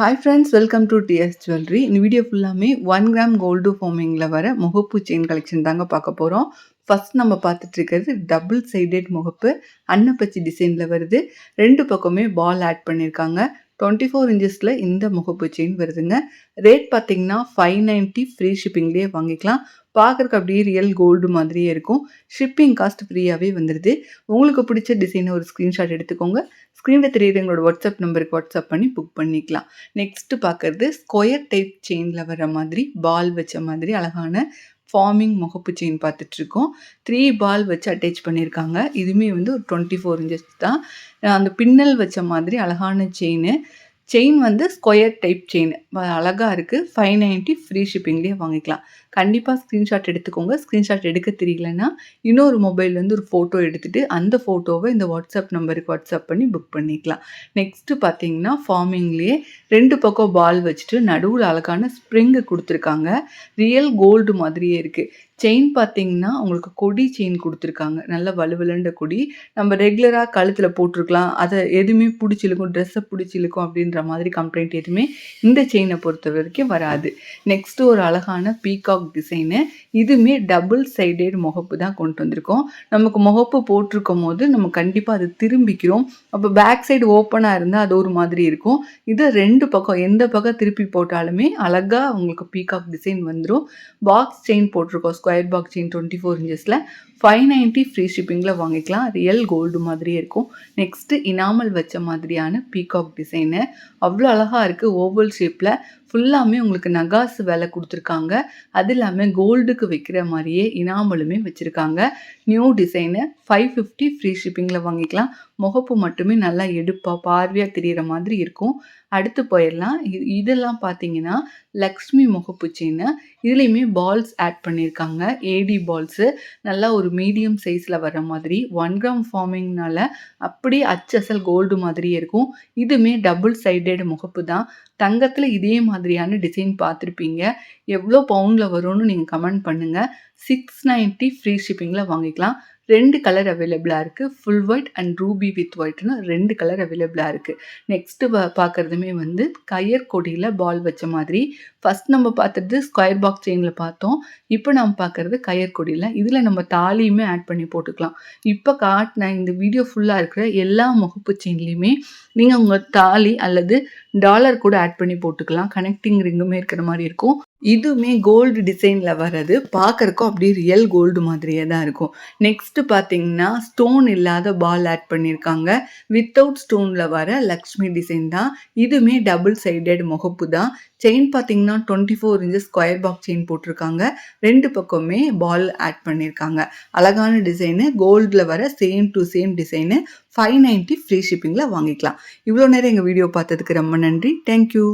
Hi friends welcome to DS jewellery இந்த video ஃபுல்லாமே one gram gold ஃபார்மிங்கில் வர முகப்பு செயின் கலெக்ஷன் தாங்க பார்க்க போகிறோம் ஃபர்ஸ்ட் நம்ம பார்த்துட்டு இருக்கிறது டபுள் சைடட் முகப்பு அன்னப்பச்சி டிசைனில் வருது. ரெண்டு பக்கமே பால் ஆட் பண்ணியிருக்காங்க டுவெண்ட்டி ஃபோர் இன்ச்சஸில் இந்த முகப்பு செயின் வருதுங்க. ரேட் பார்த்தீங்கன்னா ஃபைவ் நைன்ட்டி ஃப்ரீ ஷிப்பிங்லேயே வாங்கிக்கலாம். பார்க்குறக்கு அப்படியே ரியல் கோல்டு மாதிரியே இருக்கும். ஷிப்பிங் காஸ்ட் ஃப்ரீயாகவே வந்துடுது உங்களுக்கு பிடிச்ச டிசைனை ஒரு ஸ்க்ரீன்ஷாட் எடுத்துக்கோங்க. ஸ்க்ரீனில் தெரியுது எங்களோட வாட்ஸ்அப் நம்பருக்கு வாட்ஸ்அப் பண்ணி புக் பண்ணிக்கலாம். நெக்ஸ்ட்டு பார்க்குறது ஸ்கொயர் டைப் செயினில் வர மாதிரி பால் வச்ச மாதிரி அழகான ஃபார்மிங் முகப்பு செயின் பார்த்துட்ருக்கோம் த்ரீ பால் வச்சு அட்டாச் பண்ணியிருக்காங்க இதுவுமே வந்து ஒரு டுவெண்ட்டி ஃபோர் இன்ச்சஸ் தான் அந்த பின்னல் வச்ச மாதிரி அழகான செயின் செயின் வந்து ஸ்கொயர் டைப் செயின். அழகாக இருக்குது ஃபைவ் நைன்ட்டி ஃப்ரீ ஷிப்பிங்லேயே வாங்கிக்கலாம். கண்டிப்பாக ஸ்க்ரீன்ஷாட் எடுத்துக்கோங்க. ஸ்க்ரீன்ஷாட் எடுக்க தெரியலன்னா இன்னொரு மொபைல்லேருந்து ஒரு ஃபோட்டோ எடுத்துகிட்டு அந்த ஃபோட்டோவை இந்த வாட்ஸ்அப் நம்பருக்கு வாட்ஸ்அப் பண்ணி புக் பண்ணிக்கலாம். நெக்ஸ்ட்டு பார்த்தீங்கன்னா ஃபார்மிங்லேயே ரெண்டு பக்கம் பால் வச்சுட்டு நடுவில் அழகான ஸ்ப்ரிங்கு கொடுத்துருக்காங்க. ரியல் கோல்டு மாதிரியே இருக்குது செயின் பார்த்தீங்கன்னா உங்களுக்கு கொடி செயின் கொடுத்துருக்காங்க. நல்ல வலுவலுண்ட கொடி. நம்ம ரெகுலராக கழுத்தில் போட்டிருக்கலாம். அதை எதுவுமே பிடிச்சிருக்கும் ட்ரெஸ்ஸை பிடிச்சிருக்கும் அப்படின்ற மாதிரி கம்ப்ளைண்ட் எதுவுமே இந்த செயினை பொறுத்த வரைக்கும் வராது. நெக்ஸ்ட்டு ஒரு அழகான பீகாக் டிசைனு இதுவுமே டபுள் சைடட் முகப்பு தான் கொண்டு வந்திருக்கோம். நமக்கு முகப்பு போட்டிருக்கும் போது நம்ம கண்டிப்பாக அது திரும்பிக்கிறோம். அப்போ பேக் சைடு ஓப்பனாக இருந்தால் அது ஒரு மாதிரி இருக்கும். இது ரெண்டு பக்கம் எந்த பக்கம் திருப்பி போட்டாலுமே அழகாக உங்களுக்கு பீகாக் டிசைன் வந்துடும் பாக்ஸ் செயின் போட்டிருக்கோம் square box chain twenty four இன்ச்சஸில் five ninety free ஷிப்பிங்கில் வாங்கிக்கலாம் ரியல் கோல்டு மாதிரியே இருக்கும். நெக்ஸ்ட்டு இனாமல் வச்ச மாதிரியான பீகாக் டிசைனு அவ்வளோ அழகாக இருக்குது ஓவல் ஷேப்பில் ஃபுல்லாமே உங்களுக்கு நகாசு வேலை கொடுத்துருக்காங்க. அது இல்லாமல் கோல்டுக்கு வைக்கிற மாதிரியே இனாமலுமே வச்சுருக்காங்க. New design five fifty free ஷிப்பிங்கில் வாங்கிக்கலாம். முகப்பு மட்டுமே நல்லா எடுப்பாக பார்வையாக தெரிகிற மாதிரி இருக்கும். அடுத்து போயிடலாம். இதெல்லாம் பார்த்தீங்கன்னா லக்ஷ்மி முகப்பு செயின் இதுலேயுமே பால்ஸ் ஆட் பண்ணியிருக்காங்க ஏடி பால்ஸு நல்லா ஒரு மீடியம் சைஸில் வர மாதிரி. ஒன் கிராம் ஃபார்மிங்னால அப்படியே அச்சசல் கோல்டு மாதிரியே இருக்கும். இதுவுமே டபுள் சைடட் முகப்பு தான். தங்கத்தில் இதே மாதிரி மாதிரியான டிசைன் பார்த்துருப்பீங்க. எவ்வளோ பவுண்டில் வரும்னு நீங்கள் கமெண்ட் பண்ணுங்கள் சிக்ஸ் நைன்ட்டி ஃப்ரீ ஷிப்பிங்கில் வாங்கிக்கலாம். ரெண்டு கலர் அவைலபிளாக இருக்குது full white and ruby with ஒயிட்னு ரெண்டு கலர் அவைலபிளாக இருக்குது நெக்ஸ்ட்டு பார்க்குறதுமே வந்து கயர் கொடியில் பால் வச்ச மாதிரி. ஃபஸ்ட் நம்ம பார்த்தது ஸ்கொயர் பாக்ஸ் செயினில் பார்த்தோம் இப்போ நம்ம பார்க்குறது கயர் கொடியில். இதில் நம்ம தாலியுமே ஆட் பண்ணி போட்டுக்கலாம். இப்போ காட்டின இந்த வீடியோ ஃபுல்லாக இருக்கிற எல்லா முகப்பு செயின்லேயுமே நீங்கள் உங்கள் தாலி அல்லது டாலர் கூட ஆட் பண்ணி போட்டுக்கலாம். கனெக்டிங் ரிங்குமே இருக்கிற மாதிரி இருக்கும். இதுவுமே கோல்டு டிசைனில் வர்றது. பார்க்குறக்கும் அப்படியே ரியல் கோல்டு மாதிரியே தான் இருக்கும். நெக்ஸ்ட்டு பார்த்தீங்கன்னா ஸ்டோன் இல்லாத பால் ஆட் பண்ணியிருக்காங்க. வித்தவுட் ஸ்டோனில் வர லக்ஷ்மி டிசைன் தான். இதுவுமே டபுள் சைடட் முகப்பு தான். செயின் பார்த்தீங்கன்னா twenty four inches square box chain போட்டிருக்காங்க. ரெண்டு பக்கமே பால் ஆட் பண்ணியிருக்காங்க. அழகான டிசைனு கோல்டில் வர same to same design five ninety free ஷிப்பிங்கில் வாங்கிக்கலாம். இவ்வளோ நேரம் எங்கள் வீடியோ பார்த்ததுக்கு ரொம்ப நன்றி. தேங்க்யூ